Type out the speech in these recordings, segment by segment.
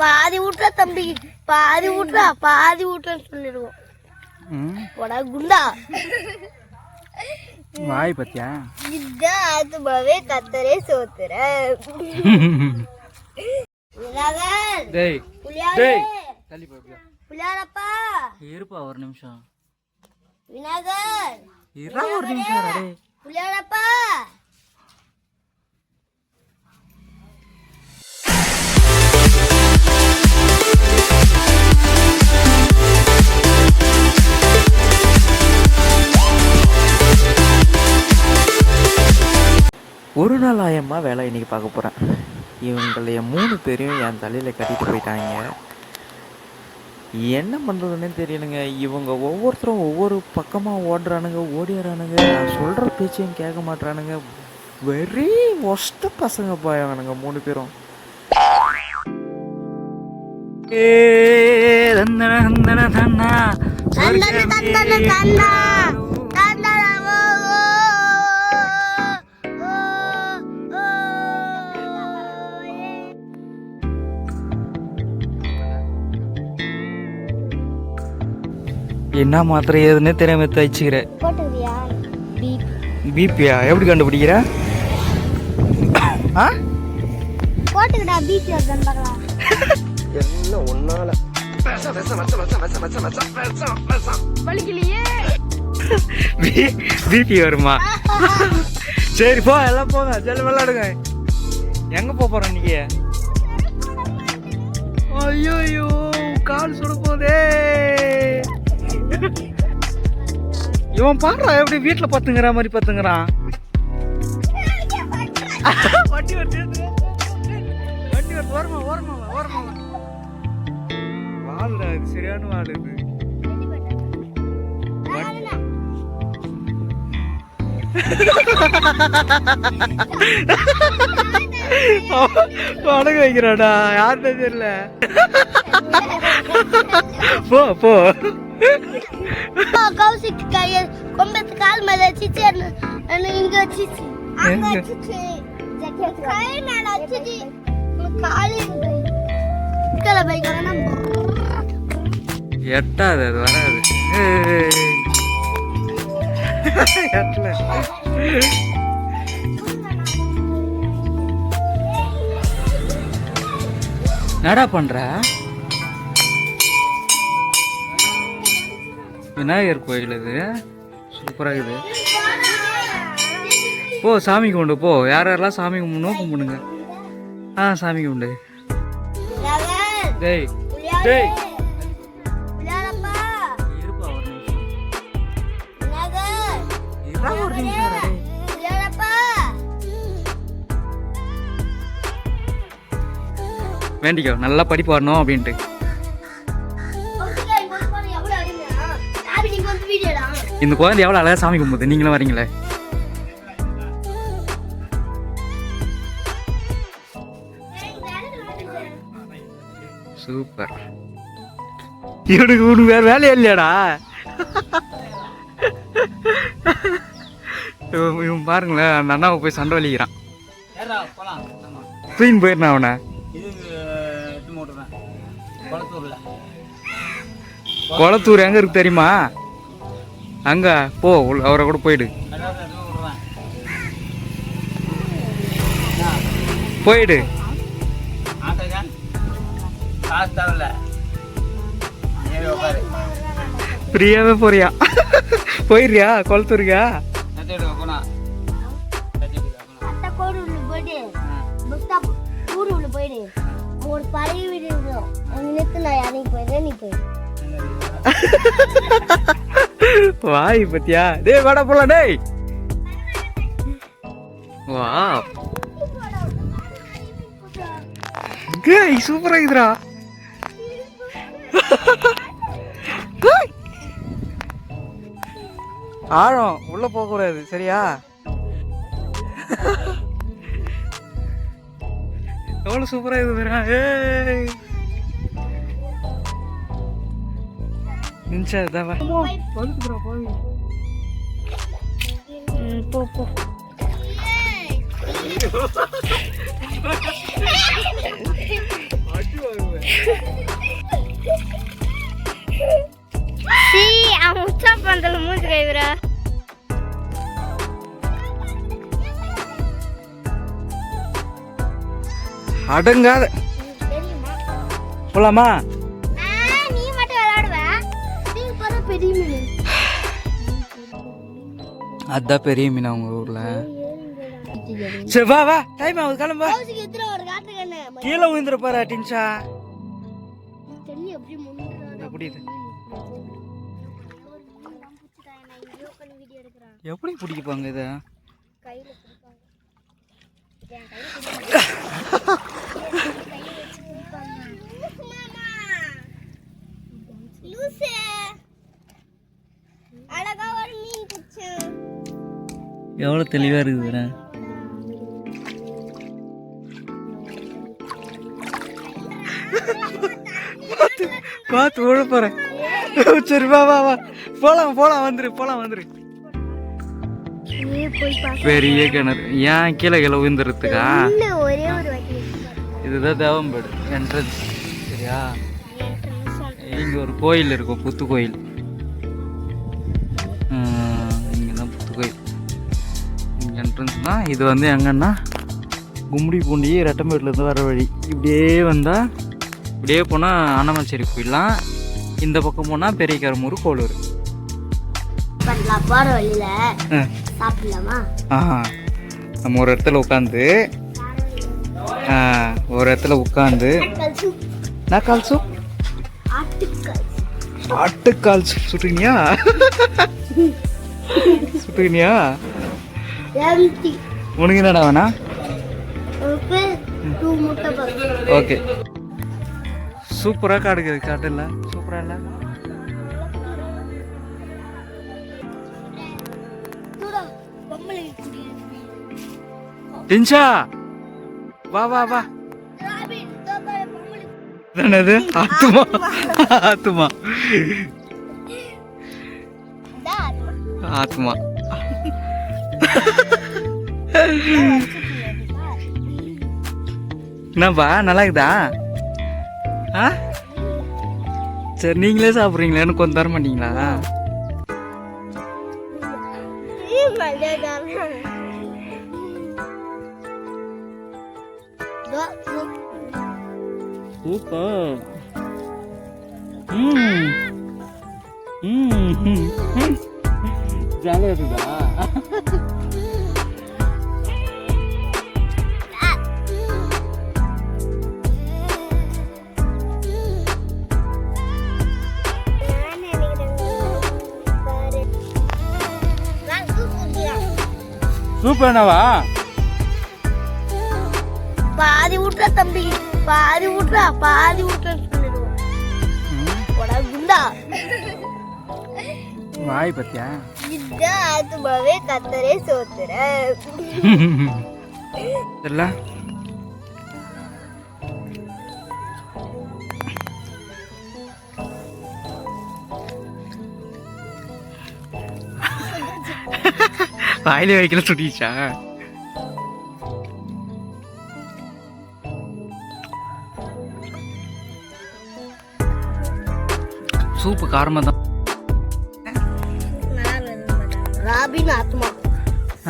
பாதி வீட்டுல தம்பி பாதி வீட்டுல பாதி வீட்டுலன்னு சொல்லிடுவோம். போடா குண்டா. வாய் பத்தியா? இதுதான் ஆத்துமாவே கத்தரே சோத்துற. டேய் டேய் தள்ளி போய் புளியாரப்பா இருப்பா ஒரு நிமிஷம். விநாயகர். ஒரு நிமிஷம் டேய். ஆயம்மா வேலை இன்னைக்கு பார்க்க போகிறேன் இவங்களைய மூணு பேரையும் என் தலையில் கட்டிட்டு போயிட்டாங்க. என்ன பண்ணுறதுன்னே தெரியலைங்க. இவங்க ஒவ்வொருத்தரும் ஒவ்வொரு பக்கமாக ஓடுறானுங்க ஓடிடுறானுங்க நான் சொல்கிற பேச்சையும் கேட்க மாட்றானுங்க. வெரி ஒஸ்ட்டு பசங்க போயானுங்க மூணு பேரும். ஏ தந்தன தந்தன தன்னா. என்ன மாத்திரை ஏதுன்னே தெரியாம தைச்சுக்கிற பிபியா எப்படி கண்டுபிடிக்கிற? ஆ? வருதான்னு பார்க்கலாம். பிபி வருமா? சரி போ எல்லாம் போங்க. ஜல்லி விளாடுங்க எங்க போக போறோம் இன்னைக்கு? ஐயோ ஐயோ கால் சுட போதே. இவன் பாடுறா எப்படி வீட்டுல பத்துங்கிற மாதிரி பத்துங்கிறான் வண்டி வருது வண்டி வருது ஓரமா ஓரமா ஓரமா வா. வாளுடா இது சரியான வாள் இது. அடக வைக்கிறாடா யாருன்னு தெரியல போ போ. கௌசிக் கைய கொம்பத்து கால் மேல வச்சிச்சு இங்க வச்சிச்சு அங்க? வச்சிச்சு கை மேல வச்சிச்சு காலி எட்டாது அது வராது. எட்டல என்னடா பண்ற விநாயகர் கோயில் இது. சூப்பராக இருக்குது. போ சாமி கும்பிடு போ. யார் யாரெல்லாம் சாமி கும்பிடணும் கும்பிடுங்க ஆ சாமி கும்பிடு. டேய் டேய். வேண்டிக்கோ நல்லா படிப்பு வரணும் அப்படின்ட்டு. இந்த குழந்தை எவ்வளோ அழகாக சாமி கும்பிடுது நீங்களும் வரீங்களே சூப்பர் இவனுக்கு உனக்கு வேற வேலையே இல்லையாடா இவன் இவன் பாருங்களேன் அந்த அண்ணாவை போய் சண்டை வலிக்கிறான் தூயின் போயிருந்தான் அவனை குளத்தூர் எங்க இருக்கு தெரியுமா அங்க போ அவரை கூட போயிடு. போயிடு. ஃப்ரீயாகவே போறியா? போயிடுறியா? கொளத்தூருக்கா போயிடு ஒரு பழைய வீடு இருக்கும் நிறுத்து நான் இறங்கி போயிடுறேன் நீ போயிடு. வாய் பத்தியா? டேய் வாடா போலாம் டேய். வா. டேய் சூப்பரா இருக்குடா ஆழம் உள்ள போக கூடாது சரியா? எவ்வளவு சூப்பரா இருக்குது ஏய். நிமிஷம் இதான் வா. படுத்துக்கிறா போய். போ போ. சீ அவன் உச்சா பந்தல மூஞ்சி கைவிரா அடங்காத. போலாமா? அதான் பெரிய மீன் அவங்க ஊர்ல. சரி வா வா டைம் ஆகுது கிளம்பா. கீழே விழுந்துற பாரு டின்ஷா. தண்ணி எப்படி பிடிப்பாங்க இதை? அழகா ஒரு மீன் பிடிச்சு. எவ்வளோ தெளிவாக இருக்குது பார்த்து பார்த்து விழ போகிறேன் சரி வா வா வா. போகலாம் போகலாம் வந்துரு போகலாம் வந்துரு. பெரிய கிணறு. ஏன் கீழே கீழே விழுந்துறதுக்கா இதுதான் தேவம்பேடு என்ட்ரன்ஸ் சரியா? இங்கே ஒரு கோயில் இருக்கும் புத்து கோயில். இது வந்து எங்கன்னா கும்மிடி பூண்டி ரெட்டம்பேட்டிலேருந்து வர வழி. இப்படியே வந்தால் இப்படியே போனால் அன்னமச்சேரி போயிடலாம். இந்த பக்கம் போனால் பெரிய கருமூர் கோளூர் போற வழியில ஆ. சாப்பிடலாமா? நம்ம ஒரு இடத்துல உட்காந்து ஒரு இடத்துல உட்காந்து. நான் கால் சூப்? ஆட்டுக்கல் சூப். சுட்டுனியா எம்டி உனக்கு என்னடா வேணா? ஓகே சூப்பராக காடுக்குது காட்டில் சூப்பராக இல்லை? டின்ஷா வா வா வா. என்னது? ஆத்துமா? ஆத்துமா. ஆத்துமா. என்னப்பா நல்லா இருக்குதா ஆ? சரி நீங்களே சாப்பிட்றீங்களேன்னு கொஞ்சம் தர மாட்டீங்களா? சூப்பர். இருக்குதா? என்னவா பாதி விட்றா தம்பி பாதி விட்றா பாதி சொல்லிடுவோம். போடா குண்டா. வாய் பத்தியா? இதுதான் ஆத்துமாவே கத்தரே சோத்துற தெரியல வாயிலே வைக்கல சுட்டிச்சா சூப்பு காரமாக தான் ராபின் ஆத்மா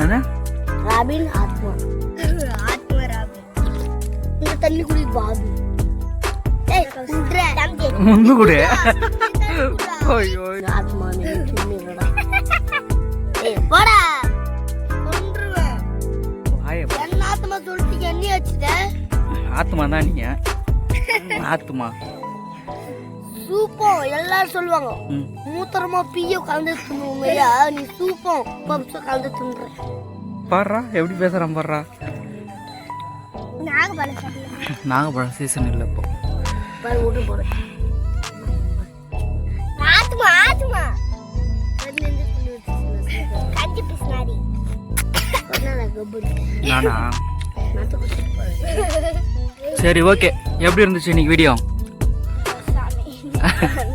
ஆனா ராபின் ஆத்மா ஆத்மா ராபின் இந்த தண்ணி குடி பாபு ஏய் குட்ற தம்பி முந்து கூட ஐயோ ஆத்மா நீ சும்மிடா ஆத்மா தான் நீங்க? ஆத்மா சூப்பம். எல்லாரும் சொல்லுவாங்க. மூத்தரமா பீயோ கலந்து தின்னுவோம் நீ சூப்பம். பப்ஸோ கலந்து தின்ற. பாடுறா. எப்படி பேசுறான் பாடுறா? நாகபால நாகப்பழம் சீசன் இல்லை இப்போ. பாரு ஆத்மா ஆத்மா கஞ்சி பிஸ்னாரி நானா சரி ஓகே எப்படி இருந்துச்சு இன்னைக்கு வீடியோ